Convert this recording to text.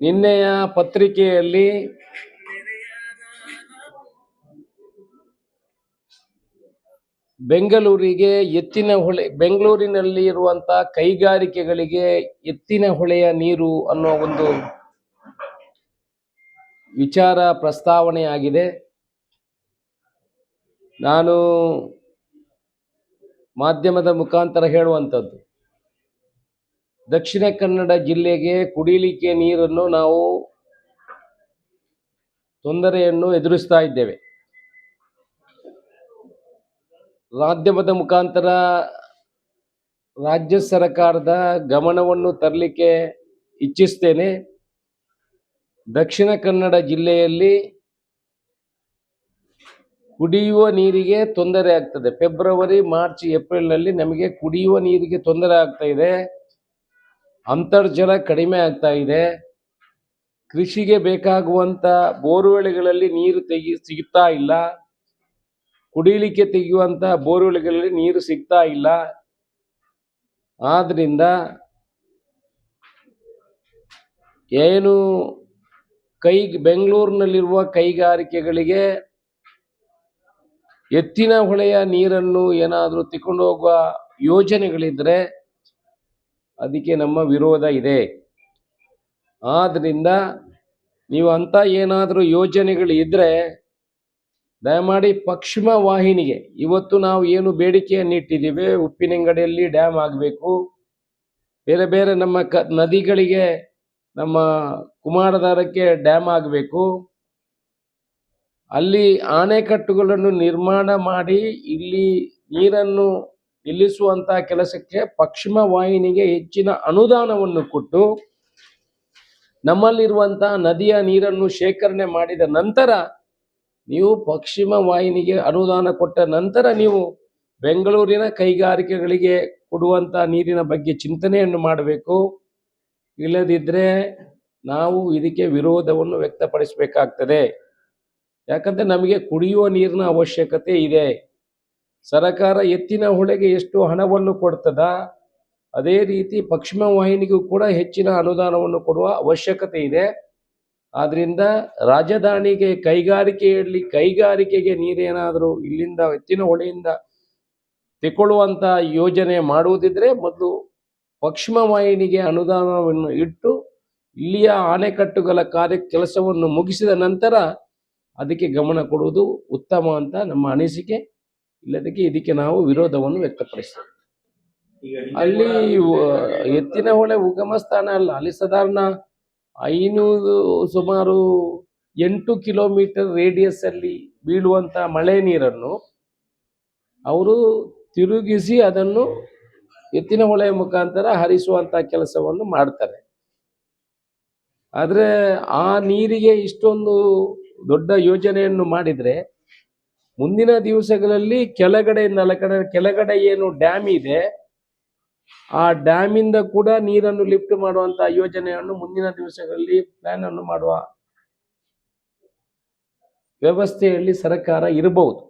ನಿನ್ನೆಯ ಪತ್ರಿಕೆಯಲ್ಲಿ ಬೆಂಗಳೂರಿಗೆ ಎತ್ತಿನ ಹೊಳೆ ಬೆಂಗಳೂರಿನಲ್ಲಿ ಇರುವಂತ ಕೈಗಾರಿಕೆಗಳಿಗೆ ಎತ್ತಿನ ಹೊಳೆಯ ನೀರು ಅನ್ನೋ ಒಂದು ವಿಚಾರ ಪ್ರಸ್ತಾವನೆ ಆಗಿದೆ ನಾನು ಮಾಧ್ಯಮದ ಮುಖಾಂತರ ಹೇಳುವಂಥದ್ದು ದಕ್ಷಿಣ ಕನ್ನಡ ಜಿಲ್ಲೆಗೆ ಕುಡಿಲಿಕ್ಕೆ ನೀರನ್ನು ನಾವು ತೊಂದರೆಯನ್ನು ಎದುರಿಸ್ತಾ ಇದ್ದೇವೆ. ಮಾಧ್ಯಮದ ಮುಖಾಂತರ ರಾಜ್ಯ ಸರ್ಕಾರದ ಗಮನವನ್ನು ತರಲಿಕ್ಕೆ ಇಚ್ಛಿಸ್ತೇನೆ. ದಕ್ಷಿಣ ಕನ್ನಡ ಜಿಲ್ಲೆಯಲ್ಲಿ ಕುಡಿಯುವ ನೀರಿಗೆ ತೊಂದರೆ ಆಗ್ತದೆ. ಫೆಬ್ರವರಿ, ಮಾರ್ಚ್, ಏಪ್ರಿಲ್ನಲ್ಲಿ ನಮಗೆ ಕುಡಿಯುವ ನೀರಿಗೆ ತೊಂದರೆ ಆಗ್ತಾ ಇದೆ. ಅಂತರ್ಜಲ ಕಡಿಮೆ ಆಗ್ತಾ ಇದೆ. ಕೃಷಿಗೆ ಬೇಕಾಗುವಂತ ಬೋರ್ವೆಲ್ಗಳಲ್ಲಿ ನೀರು ತೆಗಿ, ಸಿಗ್ತಾ ಇಲ್ಲ. ಕುಡಿಲಿಕ್ಕೆ ತೆಗೆಯುವಂತಹ ಬೋರ್ವೆಲ್ಗಳಲ್ಲಿ ನೀರು ಸಿಗ್ತಾ ಇಲ್ಲ. ಆದ್ರಿಂದ ಏನು ಕೈ, ಬೆಂಗಳೂರಿನಲ್ಲಿರುವ ಕೈಗಾರಿಕೆಗಳಿಗೆ ಎತ್ತಿನ ಹೊಳೆಯ ನೀರನ್ನು ಏನಾದರೂ ತಿಕೊಂಡು ಹೋಗುವ ಯೋಜನೆಗಳಿದ್ರೆ ಅದಕ್ಕೆ ನಮ್ಮ ವಿರೋಧ ಇದೆ. ಆದ್ದರಿಂದ ನೀವು ಅಂತ ಏನಾದರೂ ಯೋಜನೆಗಳು ಇದ್ರೆ ದಯಮಾಡಿ ಪಶ್ಚಿಮ ವಾಹಿನಿಗೆ, ಇವತ್ತು ನಾವು ಏನು ಬೇಡಿಕೆಯನ್ನು ಇಟ್ಟಿದ್ದೀವಿ, ಉಪ್ಪಿನಂಗಡಿಯಲ್ಲಿ ಡ್ಯಾಮ್ ಆಗಬೇಕು. ಬೇರೆ ಬೇರೆ ನಮ್ಮ ಕ, ನದಿಗಳಿಗೆ ನಮ್ಮ ಕುಮಾರಧಾರಕ್ಕೆ ಡ್ಯಾಮ್ ಆಗಬೇಕು. ಅಲ್ಲಿ ಆಣೆಕಟ್ಟುಗಳನ್ನು ನಿರ್ಮಾಣ ಮಾಡಿ ಇಲ್ಲಿ ನೀರನ್ನು ನಿಲ್ಲಿಸುವಂತ ಕೆಲಸಕ್ಕೆ ಪಶ್ಚಿಮ ವಾಹಿನಿಗೆ ಹೆಚ್ಚಿನ ಅನುದಾನವನ್ನು ಕೊಟ್ಟು ನಮ್ಮಲ್ಲಿರುವಂತಹ ನದಿಯ ನೀರನ್ನು ಶೇಖರಣೆ ಮಾಡಿದ ನಂತರ ನೀವು ಪಶ್ಚಿಮ ವಾಹಿನಿಗೆ ಅನುದಾನ ಕೊಟ್ಟ ನಂತರ ನೀವು ಬೆಂಗಳೂರಿನ ಕೈಗಾರಿಕೆಗಳಿಗೆ ಕೊಡುವಂತ ನೀರಿನ ಬಗ್ಗೆ ಚಿಂತನೆಯನ್ನು ಮಾಡಬೇಕು. ಇಲ್ಲದಿದ್ದರೆ ನಾವು ಇದಕ್ಕೆ ವಿರೋಧವನ್ನು ವ್ಯಕ್ತಪಡಿಸಬೇಕಾಗ್ತದೆ. ಯಾಕಂದ್ರೆ ನಮಗೆ ಕುಡಿಯುವ ನೀರಿನ ಅವಶ್ಯಕತೆ ಇದೆ. ಸರಕಾರ ಎತ್ತಿನ ಹೊಳೆಗೆ ಎಷ್ಟು ಹಣವನ್ನು ಕೊಡ್ತದ? ಅದೇ ರೀತಿ ಪಶ್ಚಿಮ ವಾಹಿನಿಗೂ ಕೂಡ ಹೆಚ್ಚಿನ ಅನುದಾನವನ್ನು ಕೊಡುವ ಅವಶ್ಯಕತೆ ಇದೆ. ಆದ್ದರಿಂದ ರಾಜಧಾನಿಗೆ ಕೈಗಾರಿಕೆಯಲ್ಲಿ ಕೈಗಾರಿಕೆಗೆ ನೀರೇನಾದರೂ ಇಲ್ಲಿಂದ ಎತ್ತಿನ ಹೊಳೆಯಿಂದ ತೆಕೊಳ್ಳುವಂಥ ಯೋಜನೆ ಮಾಡುವುದಿದ್ರೆ ಮೊದಲು ಪಶ್ಚಿಮ ವಾಹಿನಿಗೆ ಅನುದಾನವನ್ನು ಇಟ್ಟು ಇಲ್ಲಿಯ ಆಣೆಕಟ್ಟುಗಳ ಕಾರ್ಯ ಕೆಲಸವನ್ನು ಮುಗಿಸಿದ ನಂತರ ಅದಕ್ಕೆ ಗಮನ ಕೊಡುವುದು ಉತ್ತಮ ಅಂತ ನಮ್ಮ ಅನಿಸಿಕೆ. ಇಲ್ಲದಕ್ಕೆ ಇದಕ್ಕೆ ನಾವು ವಿರೋಧವನ್ನು ವ್ಯಕ್ತಪಡಿಸ್ತೇವೆ. ಅಲ್ಲಿ ಎತ್ತಿನ ಹೊಳೆ ಉಗಮ ಸ್ಥಾನ ಅಲ್ಲ. ಅಲ್ಲಿ ಸಾಧಾರಣ ಐನೂರು ಸುಮಾರು ಎಂಟು ಕಿಲೋಮೀಟರ್ ರೇಡಿಯಸ್ ಅಲ್ಲಿ ಬೀಳುವಂತ ಮಳೆ ನೀರನ್ನು ಅವರು ತಿರುಗಿಸಿ ಅದನ್ನು ಎತ್ತಿನ ಹೊಳೆಯ ಮುಖಾಂತರ ಹರಿಸುವಂತ ಕೆಲಸವನ್ನು ಮಾಡ್ತಾರೆ. ಆದರೆ ಆ ನೀರಿಗೆ ಇಷ್ಟೊಂದು ದೊಡ್ಡ ಯೋಜನೆಯನ್ನು ಮಾಡಿದ್ರೆ ಮುಂದಿನ ದಿವಸಗಳಲ್ಲಿ ಕೆಳಗಡೆ ನಲಕಡೆ, ಕೆಳಗಡೆ ಏನು ಡ್ಯಾಮ್ ಇದೆ, ಆ ಡ್ಯಾಮ್ ಇಂದ ಕೂಡ ನೀರನ್ನು ಲಿಫ್ಟ್ ಮಾಡುವಂತ ಯೋಜನೆಯನ್ನು ಮುಂದಿನ ದಿವಸಗಳಲ್ಲಿ ಪ್ಲಾನ್ ಅನ್ನು ಮಾಡುವ ವ್ಯವಸ್ಥೆಯಲ್ಲಿ ಸರ್ಕಾರ ಇರಬಹುದು